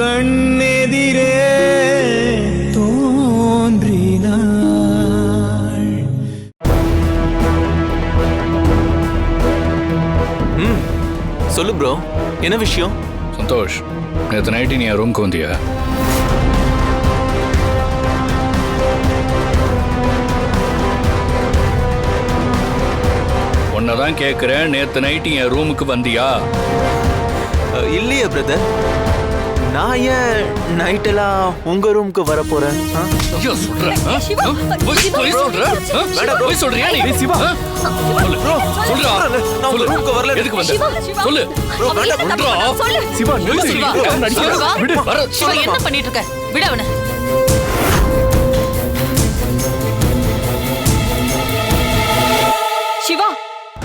கண்ணெதிரே தோன்றினாள். ம் சொல்லு ப்ரோ என்ன விஷயம்? சந்தோஷ் நேற்று நைட்டு நீ என் ரூம்க்கு வந்தியா? உன்னதான் கேட்குறேன் நேற்று நைட்டு என் ரூமுக்கு வந்தியா? இல்லையே பிரதர் நான் ஏன் நைட்டெல்லாம் உங்க ரூமுக்கு வர போறேன் ஐயோ சொல்ற? சிவா? பொய். பொய் சொல்றியா நீ? சிவா. சொல்லு சொல்றா. நான் உங்க ரூமுக்கு வரல. எதுக்கு வந்த? சிவா, சிவா. சொல்லு. சொல்றா சொல்லு. சிவா சிவா. விடு. வர சிவா என்ன பண்ணிட்டு இருக்க விட அவன. சிவா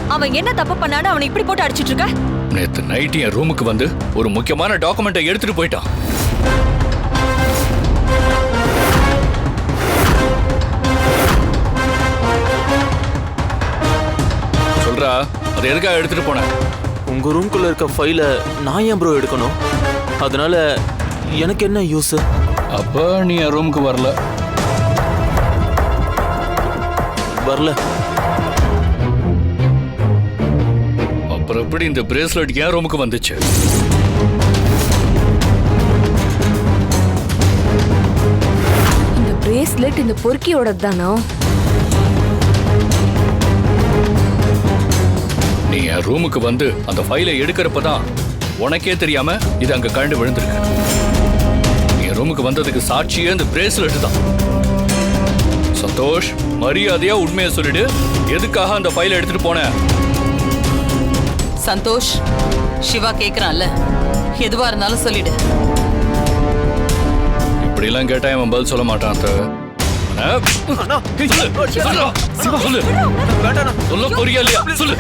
அவன் என்ன தப்பு பண்ணான்னு அவனை இப்படி போட்டு அடிச்சிட்டு இருக்க நேத்து நைட் என் ரூமுக்கு வந்து ஒரு முக்கியமான டாக்குமெண்ட்டை எடுத்துட்டு போயிட்டான். சொல்றா அது எதுக்காக எடுத்துட்டு போன? உங்க ரூம்குள்ள இருக்க ஃபைலை நான் ஏன் ப்ரோ எடுக்கணும்? அதனால எனக்கு என்ன யூஸ் அப்ப நீ என் ரூமுக்கு வரல. வரல. எப்படி இந்த பிரேஸ்லெட் என் ரூமுக்கு வந்துச்சு? இந்த பிரேஸ்லெட் இந்த பொறுக்கியோட தானா? நீ என் ரூமுக்கு வந்து அந்த ஃபைலை எடுக்கிறப்ப தான் உனக்கே தெரியாம இது அங்க கழண்டு விழுந்திருக்கு. நீ ரூமுக்கு வந்ததுக்கு சாட்சியே இந்த பிரேஸ்லெட் தான். சந்தோஷ் மரியாதையா உண்மையை சொல்லிடு. எதுக்காக அந்த ஃபைலை எடுத்துட்டு போன? சந்தோஷ் சிவா கேக்குறான்ல. எதுவா இருந்தாலும் சொல்லிடு. இப்படி எல்லாம் கேட்டா இவன் பதில் சொல்ல மாட்டான் சொல்லு, போறியா இல்லையா? சொல்லு.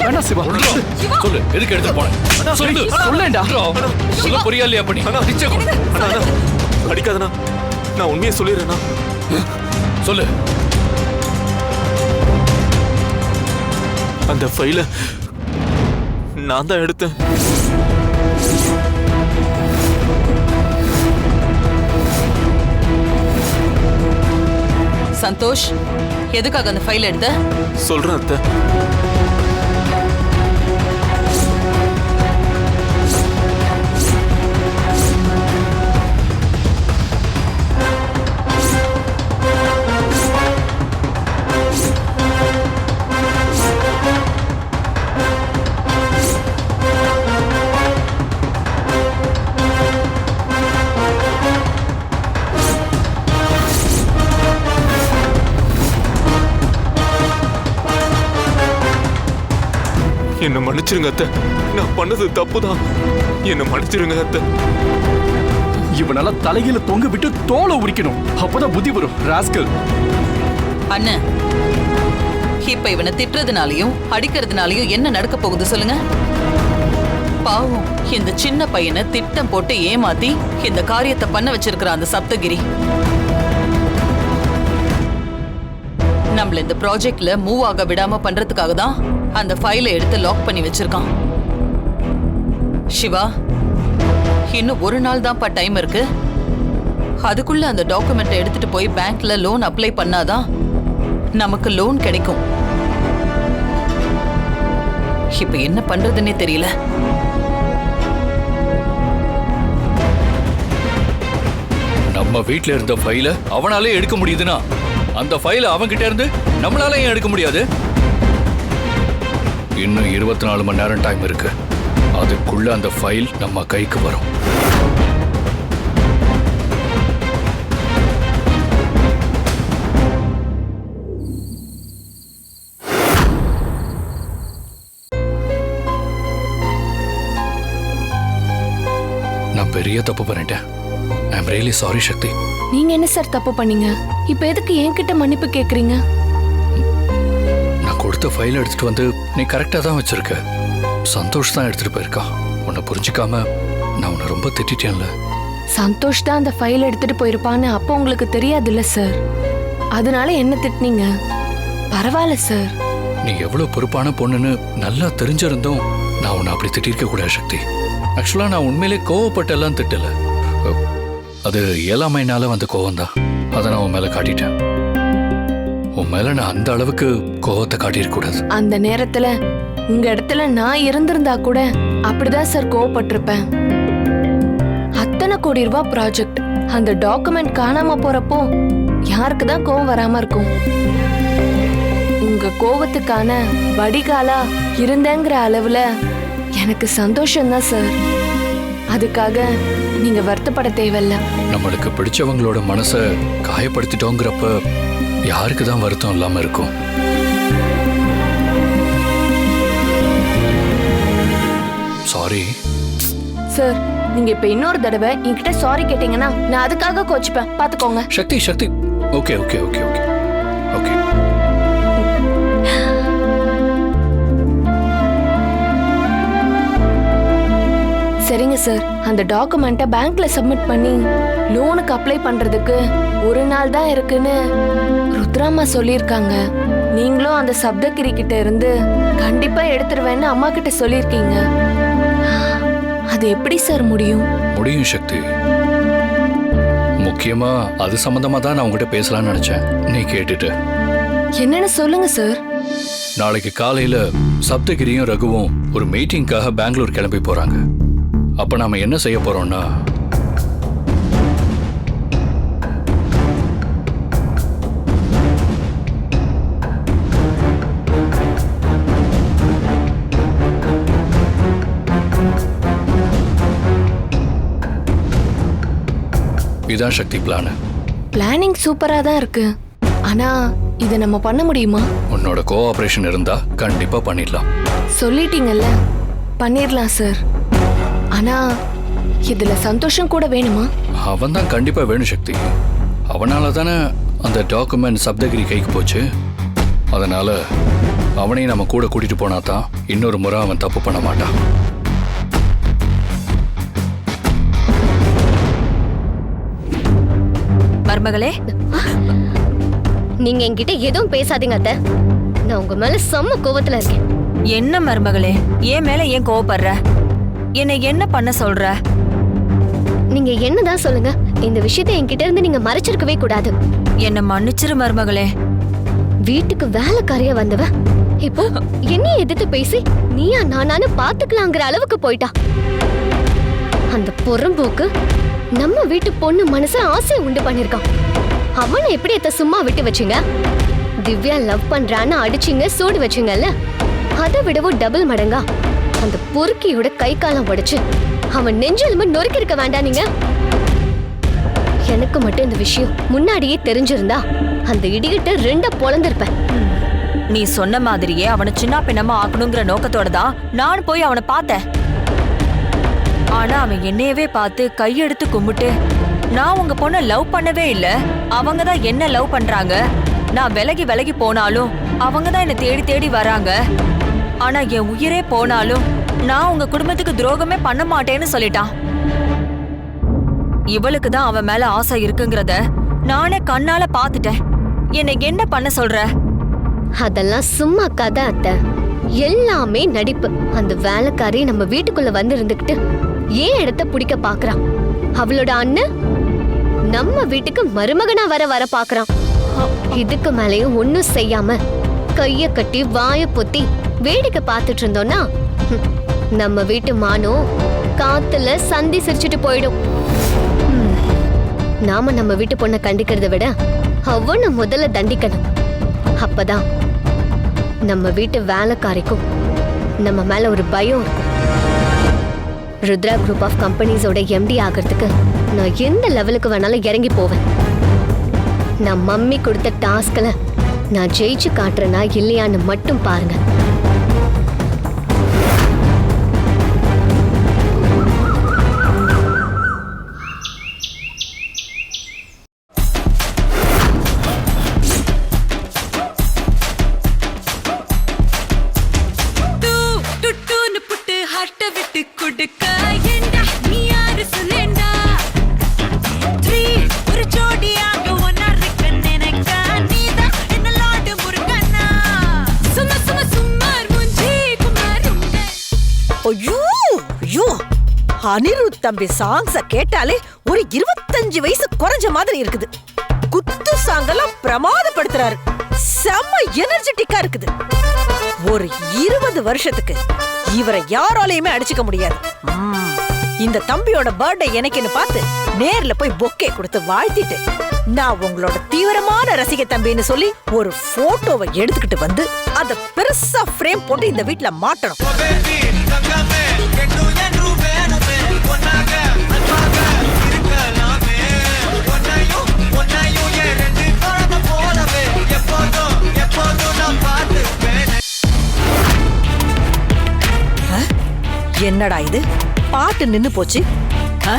சொல்றா. சொல்லு எதுக்கு எடுத்து போன? சொல்லு. சொல்லேன்டா. சொல்ல போறியா இல்லையா பண்ணி அடிக்காதண்ணா. நான் உண்மையை சொல்லிடுறேண்ணா. சொல்லு. அந்த ஃபைலை நான் தான் எடுத்தேன். சந்தோஷ் எதுக்காக அந்த ஃபைல் எடுத்த? சொல்றேன் அத்தை. என்னை மன்னிச்சிருங்க அத்தை. நான் பண்ணது தப்பு தான் என்னை மன்னிச்சிருங்க அத்தை. இவனால தலையில தொங்க விட்டு தோலை உரிக்கணும். அப்பதான் புத்தி வரும். ராஸ்கல். அண்ணன் இப்ப இவனை திட்டுறதுனாலயும் அடிக்கிறதுனாலயும் என்ன நடக்க போகுது சொல்லுங்க? பாவம் இந்த சின்ன பையனை திட்டம் போட்டு ஏமாத்தி இந்த காரியத்தை பண்ண வச்சிருக்கிற அந்த சப்தகிரி. நம்மள இந்த ப்ராஜெக்ட்ல மூவ் ஆக விடாம பண்றதுக்காக தான் அந்த ஃபைலை எடுத்து லாக் பண்ணி வச்சிருக்கான். சிவா இன்னும் ஒரு நாள் தான்ப்பா டைம் இருக்கு. அதுக்குள்ள அந்த டாக்குமெண்ட்டை எடுத்துட்டு போய் பேங்க்ல லோன் அப்ளை பண்ணாதான் நமக்கு லோன் கிடைக்கும். இப்ப என்ன பண்றதுன்னே தெரியல. நம்ம வீட்ல இருந்த ஃபைல அவனாலே எடுக்க முடியுதுன்னா அந்த ஃபைல அவன்கிட்ட இருந்து நம்மளால ஏன் எடுக்க முடியாது? இன்னும் இருபத்தி நாலு மணி நேரம் டைம் இருக்கு. அதுக்குள்ள அந்த ஃபைல் நம்ம கைக்கு வரும். நான் பெரிய தப்பு பண்ணிட்டேன். I am really sorry Sakthi. நீங்க என்ன சார் தப்பு பண்ணீங்க? இப்ப எதுக்கு என்கிட்ட மன்னிப்பு கேக்குறீங்க? நான் கொடுத்த ஃபைல் எடுத்துட்டு வந்து நீ கரெக்டாக தான் வச்சிருக்க. சந்தோஷ் தான் எடுத்துட்டு போயிருக்கான். உன்னை புரிஞ்சுக்காம நான் உன்னை ரொம்ப திட்டிட்டேன்ல. சந்தோஷ் தான் அந்த ஃபைல் எடுத்துட்டு போயிருப்பான்னு அப்போ உங்களுக்கு தெரியாதுல்ல சார்? அதனால என்ன திட்டுனீங்க? பரவாயில்ல சார். நீ எவ்வளவு பொறுப்பான பொண்ணுன்னு நல்லா தெரிஞ்சிருந்தும் நான் உன்னை அப்படி திட்டிருக்க கூடாது சக்தி. ஆக்சுவலா நான் உண்மையிலே கோவப்பட்டெல்லாம் திட்டல. அது இயலாமைனால வந்த கோவம்தான். அதை நான் உன் மேல காட்டிட்டேன். உன் மேல நான் அந்த அளவுக்கு கோவத்தை காட்டிடக்கூடாது அந்த நேரத்துல உங்க இடத்துல நான் இருந்திருந்தா கூட அப்படிதான் சார் கோவப்பட்டிருப்பேன். அத்தனை கோடி ரூபாய் ப்ராஜெக்ட் அந்த டாக்குமெண்ட் காணாம போறப்போ யாருக்கு தான் கோவம் வராம இருக்கும்? உங்க கோவத்துக்கான வடிகாலா இருந்தேங்கிற அளவுல எனக்கு சந்தோஷம்தான் சார். அதுக்காக நீங்க வருத்தப்பட தேவையில்ல. நம்மளுக்கு பிடிச்சவங்களோட மனசை காயப்படுத்திட்டோங்கிறப்ப யாருக்கு தான் வருத்தம் இல்லாம இருக்கும்? சாரி சார் நீங்க இப்ப இன்னொரு தடவை என்கிட்ட சாரி கேட்டீங்கன்னா நான் அதுக்காக கோச்சுப்பேன். பாத்துக்கோங்க. Sakthi Sakthi. Okay okay okay okay okay. சரிங்க சார் அந்த டாக்குமெண்ட்டை பேங்க்ல சப்மிட் பண்ணி லோனுக்கு அப்ளை பண்றதுக்கு ஒரு நாள் தான் இருக்குன்னு ருத்ராமா சொல்லியிருக்காங்க. நீங்களும் அந்த சப்தகிரி கிட்ட இருந்து கண்டிப்பா எடுத்துருவேன்னு அம்மா கிட்ட சொல்லியிருக்கீங்க. அது எப்படி சார் முடியும்? முடியும் சக்தி. முக்கியமா அது சம்பந்தமா தான் நான் உங்ககிட்ட பேசலாம்னு நினைச்சேன். நீ கேட்டுட்டு. என்னன்னு சொல்லுங்க சார் நாளைக்கு காலையில சப்தகிரியும் ரகுவும் ஒரு மீட்டிங்காக பெங்களூர் கிளம்பி போறாங்க. அப்ப நாம என்ன செய்ய போறோம்னா இதான் சக்தி பிளான் பிளானிங் சூப்பரா தான் இருக்கு. ஆனா இதை நம்ம பண்ண முடியுமா? உன்னோட கோஆபரேஷன் இருந்தா கண்டிப்பா பண்ணிடலாம். சொல்லிட்டீங்கல்ல? பண்ணிடலாம் சார் ஆனா இதுல சந்தோஷம் கூட வேணுமா? அவன் தான் கண்டிப்பா வேணும் சக்தி. அவனால தானே அந்த டாக்குமெண்ட் சப்தகிரி கைக்கு போச்சு. அதனால அவனையும் நம்ம கூட கூட்டிட்டு போனா தான் இன்னொரு முறை அவன் தப்பு பண்ண மாட்டான். மருமகளே நீங்க என்கிட்ட எதுவும் பேசாதீங்க அத்தை. நான் உங்க மேல செம்ம கோவத்துல இருக்கேன். என்ன மருமகளே என் மேல ஏன் கோவப்படுற? என்னை என்ன பண்ண சொல்ற? நீங்க என்னதான் சொல்லுங்க இந்த விஷயத்தை என்கிட்ட இருந்து நீங்க மறைச்சிருக்கவே கூடாது. என்ன மன்னிச்சிரு மருமகளே. வீட்டுக்கு வேலைக்காரியா வந்தவ இப்போ என்னைய எதிர்த்து பேசி நீயா நானானு பாத்துக்கலாங்கிற அளவுக்கு போயிட்டா. அந்த பொறம்போக்கு நம்ம வீட்டு பொண்ணு மனச ஆசையை உண்டு பண்ணிருக்கான். அவனை எப்படி அத்த சும்மா விட்டு வச்சீங்க? திவ்யா லவ் பண்றான்னு அடிச்சீங்க சூடு வச்சீங்கல்ல? அதை விடவும் டபுள் மடங்கா? அந்த பொறுக்கியோட கை காலம் உடைச்சு அவன் நெஞ்செலும்பு நொறுக்கி இருக்க வேண்டாம் நீங்க. எனக்கு மட்டும் இந்த விஷயம் முன்னாடியே தெரிஞ்சிருந்தா அந்த இடிகிட்ட ரெண்ட பொழந்திருப்பேன். நீ சொன்ன மாதிரியே அவனை சின்ன பின்னமா ஆக்கணுங்கிற நோக்கத்தோட தான் நான் போய் அவனை பார்த்தேன். ஆனா அவன் என்னையவே பார்த்து கையெடுத்து கும்பிட்டு நான் உங்க பொண்ணை லவ் பண்ணவே இல்ல. அவங்க தான் என்ன லவ் பண்றாங்க? நான் விலகி விலகி போனாலும் அவங்க தான் என்ன தேடி தேடி வராங்க. ஆனா என் உயிரே போனாலும் நான் உங்க குடும்பத்துக்கு துரோகமே பண்ண மாட்டேன்னு சொல்லிட்டான் இவளுக்கு தான் அவன் மேல ஆசை இருக்குங்கிறத நானே கண்ணால பாத்துட்டேன் என்னை என்ன பண்ண சொல்ற? அதெல்லாம் சும்மா கதை அத்தை. எல்லாமே நடிப்பு. அந்த வேலைக்காரி நம்ம வீட்டுக்குள்ள வந்து இருந்துகிட்டு ஏன் இடத்த பிடிக்க பாக்குறான்? அவளோட அண்ணன் நம்ம வீட்டுக்கு மருமகனா வர வர பாக்குறான். இதுக்கு மேலேயும் ஒன்னும் செய்யாம கைய கட்டி வாய பொத்தி வேடிக்கை பார்த்துட்டு இருந்தோம்னா ஹம், நம்ம வீட்டு மானம் காத்துல சந்தி சிரிச்சிட்டு போயிடும். நாம நம்ம வீட்டு பொண்ணை கண்டிக்கிறத விட அவனை முதல்ல தண்டிக்கணும். அப்பதான் நம்ம வீட்டு வேலைக்காரிக்கும் நம்ம மேல ஒரு பயம் இருக்கும். ருத்ரா குரூப் ஆஃப் கம்பெனிஸோட எம்டி ஆகிறதுக்கு நான் எந்த லெவலுக்கு வேணாலும் இறங்கி போவேன். நான் மம்மி கொடுத்த டாஸ்க்ல நான் ஜெயிச்சு காட்டுறேனா இல்லையான்னு மட்டும் பாருங்க. அனிருத் தம்பி சாங்ஸ கேட்டாலே ஒரு இருபத்தஞ்சு வயசு குறைஞ்ச மாதிரி இருக்குது. குத்து சாங்கெல்லாம் பிரமாதப்படுத்துறாரு. செம்ம எனர்ஜெட்டிக்கா இருக்குது. ஒரு இருபது வருஷத்துக்கு இவரை யாராலையுமே அடிச்சுக்க முடியாது. இந்த தம்பியோட பர்த்டே எனக்குன்னு பார்த்து நேர்ல போய் பொக்கே கொடுத்து வாழ்த்திட்டு நான் உங்களோட தீவிரமான ரசிக தம்பின்னு சொல்லி ஒரு போட்டோவை எடுத்துக்கிட்டு வந்து அதை பெருசா ஃப்ரேம் போட்டு இந்த வீட்ல மாட்டணும். என்னடா இது? பாட்டு நின்னு போச்சு. ஆ?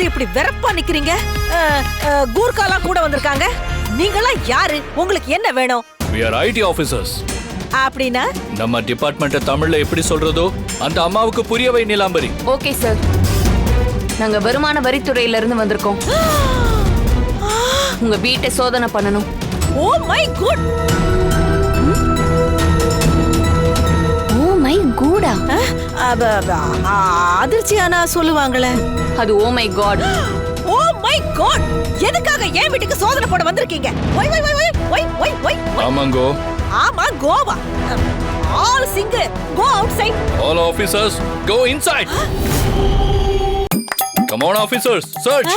வந்து இப்படி வெறப்பா நிக்கிறீங்க? கூர்க்காலாம் கூட வந்திருக்காங்க. நீங்களாம் யாரு? உங்களுக்கு என்ன வேணும்? We are ஐடி ஆபீசர்ஸ் அப்படின்னா? நம்ம டிபார்ட்மெண்ட்டை தமிழ்ல எப்படி சொல்றதோ அந்த அம்மாவுக்கு புரியவை நிலாம்பரி. Okay sir. நாங்க வருமான வரித்துறையில இருந்து வந்திருக்கோம். உங்க வீட்டை சோதனை பண்ணணும். Oh my good! Oh my கூடா? அதிர்ச்சியானா சொல்லுவாங்களே. அது oh my god oh my god எதுக்காக என் வீட்டுக்கு சோதனை போட வந்திருக்கீங்க? Why why why why why why ஆமாங்கோ ஆமா Goa. All single go outside all officers go inside come on officers search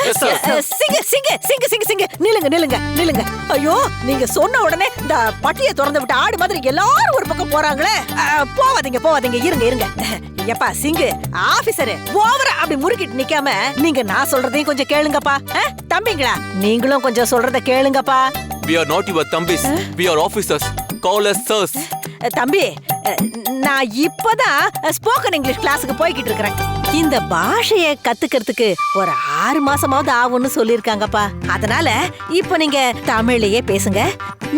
சிங்க சிங்க சிங்க சிங்க சிங்க. நில்லுங்க நில்லுங்க நில்லுங்க. ஐயோ நீங்க சொன்ன உடனே இந்த பட்டியை திறந்து விட்ட ஆடு மாதிரி எல்லாரும் ஒரு பக்கம் போறாங்களே. போவாதீங்க போவாதீங்க. இருங்க இருங்க. எப்பா சிங்கு ஆபீசரு ஓவரா அப்படி முறுக்கிட்டு நிக்காம நீங்க நான் சொல்றதையும் கொஞ்சம் கேளுங்கப்பா. தம்பிங்களா? நீங்களும் கொஞ்சம் சொல்றத கேளுங்கப்பா. We are not your தம்பிஸ் We are officers. Call us sirs. தம்பி நான் இப்பதான் ஸ்போக்கன் இங்கிலீஷ் கிளாஸுக்கு போய்கிட்டு இருக்கிறேன். இந்த பாஷைய கத்துக்கிறதுக்கு ஒரு ஆறு மாசமாவது ஆகும்னு சொல்லிருக்காங்கப்பா அதனால இப்போ நீங்க தமிழ்லயே பேசுங்க.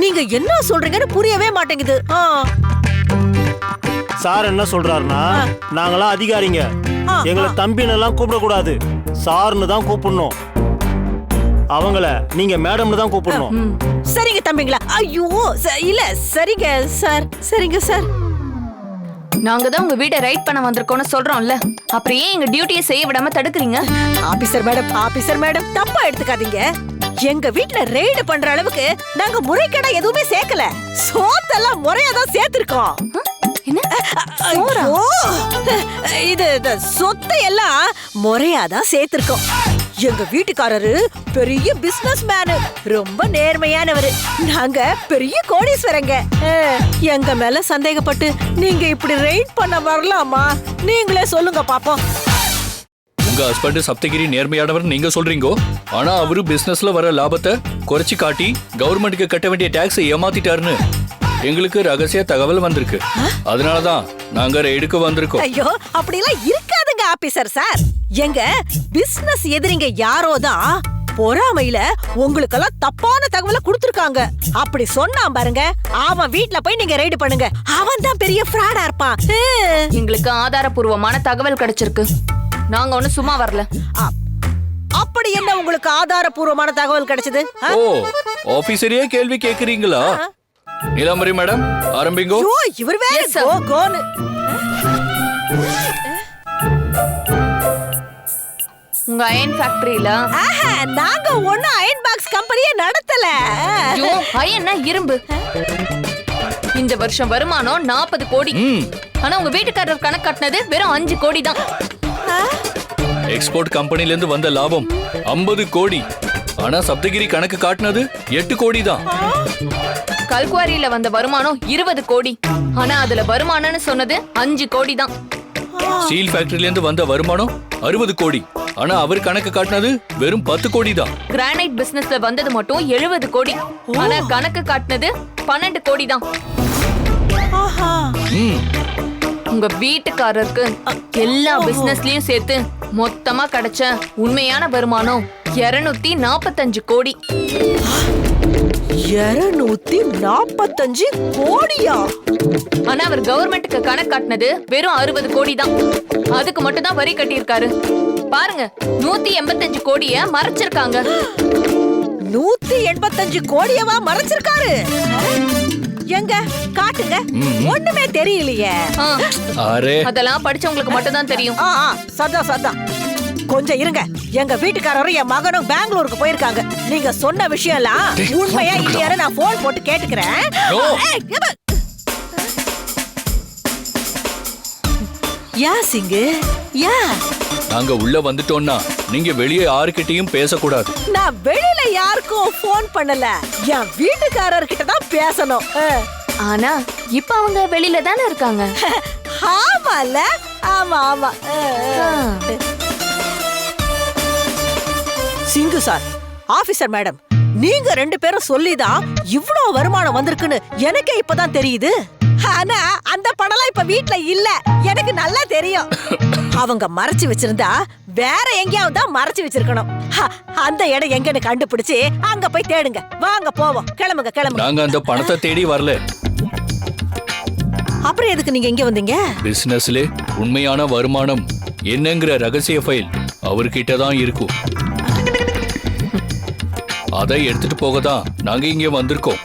நீங்க என்ன சொல்றீங்கன்னு புரியவே மாட்டேங்குது. சார் என்ன சொல்றாருன்னா நாங்களாம் அதிகாரிங்க. எங்களை எல்லாம் கூப்பிடக்கூடாது. சார்னு தான் கூப்பிடணும். அவங்கள நீங்க மேடம்னு தான் கூப்பிடணும். சரிங்க தம்பிங்களா. ஐயோ இல்ல சரிங்க சார் சரிங்க சார். நாங்க தான் உங்க வீட்டை ரைட் பண்ண வந்திருக்கோம்னு சொல்றோம்ல. அப்புறம் ஏன் எங்க டியூட்டியை செய்ய விடாம தடுக்கிறீங்க? ஆபீசர் மேடம் ஆபீசர் மேடம் தப்பா எடுத்துக்காதீங்க. எங்க வீட்ல ரெய்டு பண்ற அளவுக்கு நாங்க முறைகேடா எதுவுமே சேர்க்கல. சோத்தெல்லாம் முறையா தான் சேர்த்திருக்கோம். என்ன? ஐயோ! இது இது சொத்தை எல்லாம் முறையா தான் சேர்த்திருக்கோம். எங்க வீட்டுக்காரரு பெரிய பிசினஸ் மேனு ரொம்ப நேர்மையானவரு. நாங்க பெரிய கோடீஸ்வரங்க. எங்க மேல சந்தேகப்பட்டு நீங்க இப்படி ரெய்ட் பண்ண வரலாமா? நீங்களே சொல்லுங்க பாப்போம். உங்க ஹஸ்பண்ட் சப்தகிரி நேர்மையானவர் நீங்க சொல்றீங்கோ? ஆனா அவரு பிசினஸ்ல வர லாபத்தை குறைச்சு காட்டி கவர்மெண்ட்டுக்கு கட்ட வேண்டிய டாக்ஸ் ஏமாத்திட்டாருன்னு எங்களுக்கு ரகசிய தகவல் வந்திருக்கு. அதனாலதான் நாங்க ரெய்டுக்கு வந்திருக்கோம். ஐயோ அப்படிலாம் இருக்காதுங்க ஆபீசர் சார்? எங்க பிசினஸ் எதிரிங்க யாரோ தான் பொறாமையில உங்களுக்கெல்லாம் தப்பான தகவலை கொடுத்துருக்காங்க. அப்படி சொன்னான் பாருங்க அவன் வீட்ல போய் நீங்க ரைடு பண்ணுங்க. அவன் தான் பெரிய ஃப்ராடா இருப்பான். எங்களுக்கு ஆதாரபூர்வமான தகவல் கிடைச்சிருக்கு. நாங்க ஒண்ணும் சும்மா வரல. அப்படி என்ன உங்களுக்கு ஆதாரபூர்வமான தகவல் கிடைச்சது? ஓ ஆபீசரே கேள்வி கேக்குறீங்களா? நீலாம்பரி மேடம் ஆரம்பிங்கோ. இவர் வேற. கோ கோன்னு உங்க அயன் ஃபேக்டரியில நாங்க ஒண்ணும் அயன் பாக்ஸ் கம்பெனியே நடத்தல. அயன்னா இரும்பு. இந்த வருஷம் வருமானம் நாற்பது கோடி. ம். ஆனா உங்க வீட்டுக்காரர் கணக்கு காட்டினது வெறும் அஞ்சு கோடி தான். எக்ஸ்போர்ட் கம்பெனில இருந்து வந்த லாபம் 50 கோடி. ஆனா சப்தகிரி கணக்கு காட்டுனது எட்டு கோடி தான். கல்குவாரியில வந்த வருமானம் இருபது கோடி. ஆனா அதுல வருமானம்னு சொன்னது அஞ்சு கோடி தான். ஸ்டீல் ஃபேக்டரியில இருந்து வந்த வருமானம் அறுபது கோடி. ஆனா அவர் கணக்கு காட்டுனது வெறும் பத்து கோடி தான். கிரானைட் பிசினஸ்ல வந்தது மட்டும் எழுபது கோடி. ஆனா கணக்கு காட்டினது பன்னெண்டு கோடி தான். உங்க வீட்டுக்காரருக்கு எல்லா பிசினஸ்லயும் சேர்த்து மொத்தமா கிடைச்ச உண்மையான வருமானம் இருநூத்தி நாற்பத்தஞ்சு கோடி. இருநூத்தி நாப்பத்தஞ்சு கோடியா. ஆனா அவர் கவர்மெண்ட்டுக்கு கணக்கு காட்டினது வெறும் அறுபது கோடி தான். அதுக்கு மட்டும் தான் வரி கட்டியிருக்காரு. பாருங்க நூத்தி எண்பத்தஞ்சு கோடிய மறைச்சிருக்காங்க. நூத்தி எண்பத்தஞ்சு கோடியவா மறைச்சிருக்காரு? எங்க? காட்டுங்க. ஒண்ணுமே தெரியலையே. அதெல்லாம் படிச்சவங்களுக்கு மட்டும் தான் தெரியும் சத்தம் சத்தம் கொஞ்சம் இருங்க. எங்க வீட்டுக்காரரும் என் மகனும் பெங்களூருக்கு போயிருக்காங்க. நீங்க சொன்ன விஷயம் எல்லாம் உண்மையா இல்லையான்னு நான் போன் போட்டு கேட்டுக்கிறேன். யா சிங்கு. யா. நாங்க உள்ள வந்துட்டோம்னா நீங்க வெளியே யாருக்கிட்டையும் பேசக்கூடாது. நான் வெளியில யாருக்கும் போன் பண்ணல. என் வீட்டுக்காரர்கிட்ட தான் பேசணும். ஆனா இப்ப அவங்க வெளியில தானே இருக்காங்க. ஆமால. ஆமா ஆமா. சிங்கு சார் ஆபீசர் மேடம் நீங்க ரெண்டு பேரும் சொல்லிதான் இவ்ளோ வருமானம் வந்திருக்குன்னு எனக்கே இப்பதான் தெரியுது. ஆனா அந்த பணம்லாம் இப்ப வீட்ல இல்ல. எனக்கு நல்லா தெரியும். அவங்க மறைச்சு வச்சிருந்தா வேற எங்கேயாவது தான் மறைச்சு வச்சிருக்கணும். அந்த இடம் எங்கன்னு கண்டுபிடிச்சு அங்க போய் தேடுங்க. வாங்க போவோம். கிளம்புங்க கிளம்புங்க. நாங்க அந்த பணத்தை தேடி வரல. அப்புறம் எதுக்கு நீங்க இங்க வந்தீங்க? பிசினஸ்ல உண்மையான வருமானம். என்னங்கிற ரகசிய ஃபைல் அவர்கிட்ட தான் இருக்கும். அதை எடுத்துட்டு போக தான் நாங்க இங்க வந்திருக்கோம்.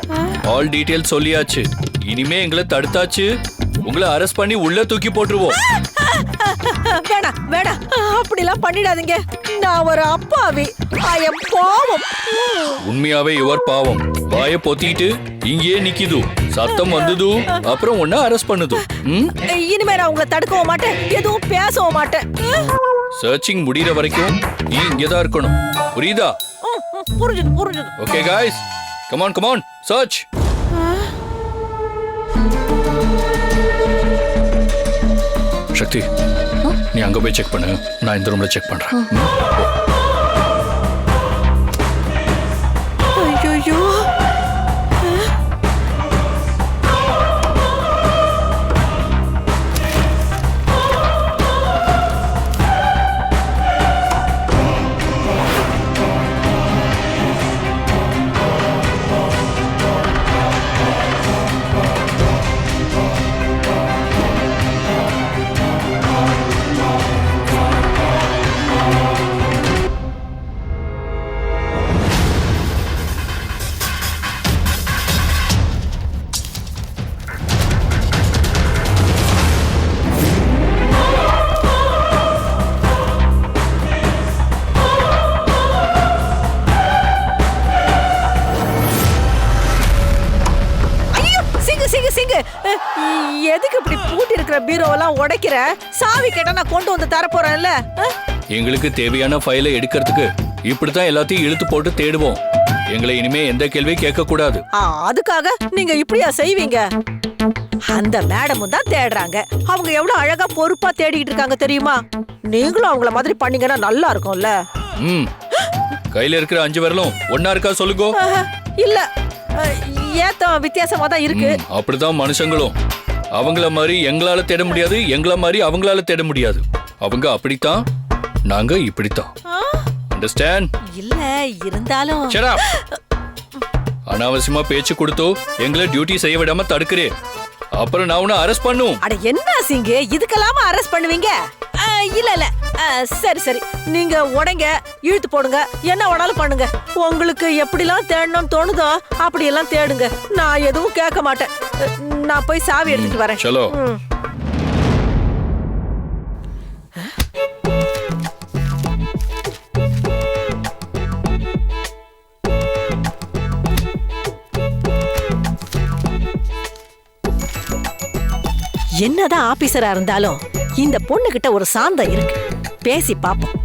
ஆல் டீடைல் சொல்லியாச்சு. இனிமே எங்களை தடுத்தாச்சு. உங்களை அரெஸ்ட் பண்ணி உள்ள தூக்கி போட்டுருவோம். வேணாம் வேணாம். அப்படிலாம் பண்ணிடாதீங்க. நான் ஒரு அப்பாவி. ஐயம் பாவம். உண்மையாவே இவர் பாவம். வாய பொத்திட்டு இங்கேயே நிக்குது. சத்தம் வந்தது அப்புறம் உன்ன அரெஸ்ட் பண்ணுது. இனிமே நான் உங்களை தடுக்கவும் மாட்டேன். எதுவும் பேசவும் மாட்டேன். சர்ச்சிங் முடியற வரைக்கும் நீ இங்கதான் இருக்கணும். புரியுதா? புரிஞ்சுது புரிஞ்சுது. Okay guys come on come on search Sakthi நீ அங்க போய் செக் பண்ணு. நான் இந்த ரூம்ல செக் பண்றேன். பீரோவெல்லாம் உடைக்கிற சாவி கேட்டா நான் கொண்டு வந்து தரப்போறேன்ல அஹ், எங்களுக்கு தேவையான ஃபைலை எடுக்கிறதுக்கு இப்படித்தான் எல்லாத்தையும் இழுத்து போட்டு தேடுவோம். எங்களை இனிமே எந்த கேள்வியும் கேட்க கூடாது அதுக்காக நீங்க இப்படியா செய்வீங்க? அந்த மேடமும் தான் தேடுறாங்க. அவங்க எவ்வளவு அழகா பொறுப்பா தேடிக்கிட்டு இருக்காங்க தெரியுமா? நீங்களும் அவங்கள மாதிரி பண்ணீங்கன்னா நல்லா இருக்கும்ல. ம். கையில இருக்கிற அஞ்சு விரலும் ஒன்னா இருக்கா சொல்லுங்க? இல்ல. ஏத்தம் வித்தியாசமா தான் இருக்கு. அப்படிதான் மனுஷங்களும். அவங்கள மாதிரி எங்களால தேட முடியாது எங்கள மாதிரி அவங்களால தேட முடியாது. அவங்க அப்படித்தான் நாங்க இப்படித்தான். அண்டர்ஸ்டாண்ட் இல்ல இருந்தாலும். அனாவசியமா பேச்சு கொடுத்தோ எங்களை டியூட்டி செய்ய விடாம தடுக்கிறே. அப்புறம் நான் உன்னை அரெஸ்ட் பண்ணும். அட என்ன சிங்கு இதுக்கெல்லாம அரெஸ்ட் பண்ணுவீங்க? இல்ல இல்ல. சரி சரி. நீங்க உடைங்க இழுத்து போடுங்க. என்ன வேணாலும் பண்ணுங்க. உங்களுக்கு எப்படிலாம் தேடணும்னு தோணுதோ அப்படியெல்லாம் தேடுங்க. நான் எதுவும் கேட்க மாட்டேன். நான் போய் சாவி எடுத்துட்டு வரேன். சலோ. என்னதான் ஆபீசரா இருந்தாலும் இந்த பொண்ணு கிட்ட ஒரு சாந்தம் இருக்கு. பேசி பாப்போம்.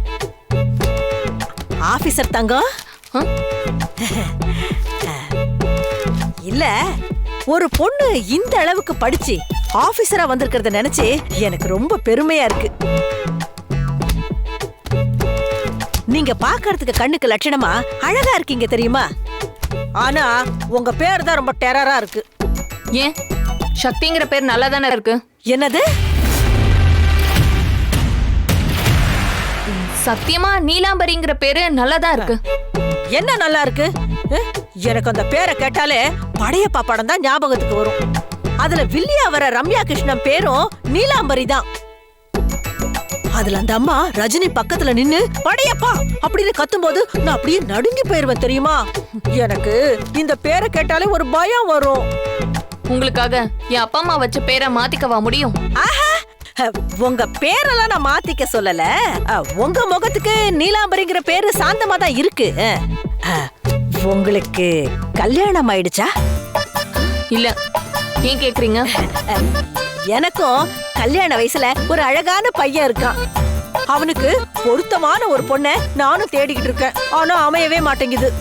ஆபீசர் தங்கம்? இல்ல ஒரு பொண்ணு இந்த அளவுக்கு படிச்சு ஆபீசரா வந்திருக்கிறத நினைச்சு எனக்கு ரொம்ப பெருமையா இருக்கு. நீங்க பார்க்கிறதுக்கு கண்ணுக்கு லட்சணமா அழகா இருக்கீங்க தெரியுமா? ஆனா உங்க பேர் தான் ரொம்ப டெரரா இருக்கு. ஏன்? சக்திங்கிற பேர் நல்லா தானே இருக்கு? என்னது? சத்தியமா நீலாம்பரிங்கிற பேரு நல்லா தான் இருக்கு. என்ன நல்லா இருக்கு? எனக்கு அந்த பேரை கேட்டாலே படையப்பா படம் தான் ஞாபகத்துக்கு வரும். அதுல வில்லியா வர ரம்யா கிருஷ்ணன் பேரும் நீலாம்பரி தான். அதுல அந்த அம்மா ரஜினி பக்கத்துல நின்னு படையப்பா! அப்படின்னு கத்தும்போது நான் அப்படியே நடுங்கி போயிருவேன் தெரியுமா? எனக்கு இந்த பேரை கேட்டாலே ஒரு பயம் வரும். உங்களுக்காக என் அப்பா அம்மா வச்ச பேரை மாத்திக்கவா முடியும்? ஆஹா! உங்க பேரெல்லாம் நான் மாத்திக்க சொல்லல. உங்க முகத்துக்கு நீலாம்பரிங்கிற பேரு சாந்தமா தான் இருக்கு. உங்களுக்கு கல்யாணம் ஆயிடுச்சா இல்ல ஏன் கேக்குறீங்க? எனக்கும் கல்யாண வயசுல ஒரு அழகான பையன் இருக்கான். அவனுக்கு பொருத்தமான ஒரு பொண்ணை நானும் தேடிக்கிட்டு இருக்கேன். ஆனா அமையவே மாட்டேங்குது.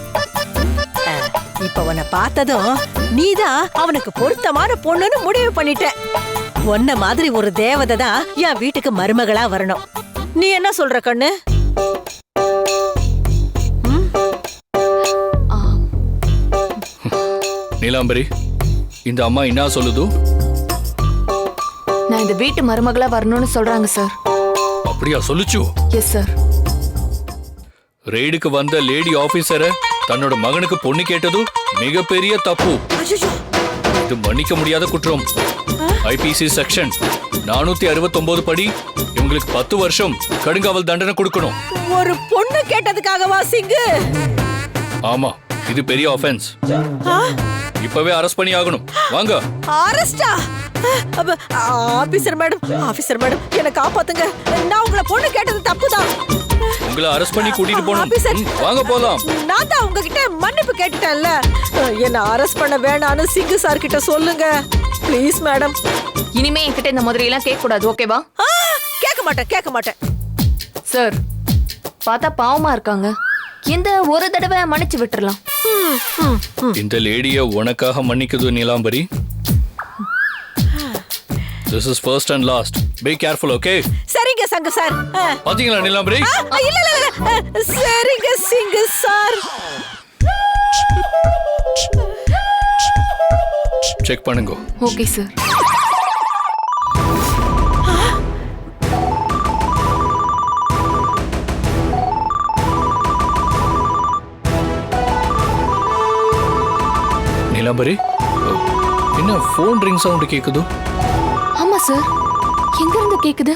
இப்ப உன்னை பார்த்ததும் நீதான் அவனுக்கு பொருத்தமான பொண்ணுன்னு முடிவு பண்ணிட்ட உன்ன மாதிரி ஒரு தேவதை தான் என் வீட்டுக்கு மருமகளா வரணும். நீ என்ன சொல்ற கண்ணு? நீலாம்பரி இந்த அம்மா என்ன சொல்லுது? நான் இந்த வீட்டு மருமகளா வரணும்னு சொல்றாங்க சார். அப்படியா சொல்லுச்சு? எஸ் சார் ரெய்டுக்கு வந்த லேடி ஆபீசரை தன்னோட மகனுக்கு பொண்ணு கேட்டது மிகப்பெரிய தப்பு. இது மன்னிக்க முடியாத குற்றம். ஐபிசி செக்ஷன் நானூத்தி அறுபத்தொன்பது படி இவங்களுக்கு பத்து வருஷம் கடுங்காவல் தண்டனை கொடுக்கணும். ஒரு பொண்ணு கேட்டதுக்காகவா சிங்கு? ஆமா இது பெரிய ஆஃபென்ஸ் இப்பவே அரெஸ்ட் பண்ணி ஆகணும். வாங்க. அரஸ்டா ஆபீசர் மேடம் ஆபீசர் மேடம் என்ன காப்பாத்துங்க. நான் உங்களை பொண்ணு கேட்டது தப்புதான். உங்களை அரெஸ்ட் பண்ணி கூட்டிட்டு போகணும். வாங்க போலாம். நான் தான் உங்ககிட்ட மன்னிப்பு கேட்டுட்டேன்ல. என்ன அரெஸ்ட் பண்ண வேணான்னு சிங்கு சார் கிட்ட சொல்லுங்க. ப்ளீஸ் மேடம் இனிமே என்கிட்ட இந்த மாதிரி எல்லாம் கேட்க கூடாது ஓகேவா கேட்க மாட்டேன் கேட்க மாட்டேன். சார் பார்த்தா பாவமா இருக்காங்க. இந்த ஒரு தடவை மன்னிச்சு விட்டுறலாம். இந்த லேடிய உனக்காக மன்னிக்குது Neelambari. This is first and last be careful okay சரிங்க சங்கு சார். பாத்தீங்களா நீலாம்பரி? இல்ல இல்ல சரிங்க சிங்கு சார். செக் பண்ணுங்க. ஓகே சார் நீலாம்பரி என்ன ஃபோன் ரிங் சவுண்ட் கேக்குது? ஆமா சார் எங்க இருந்து கேக்குது?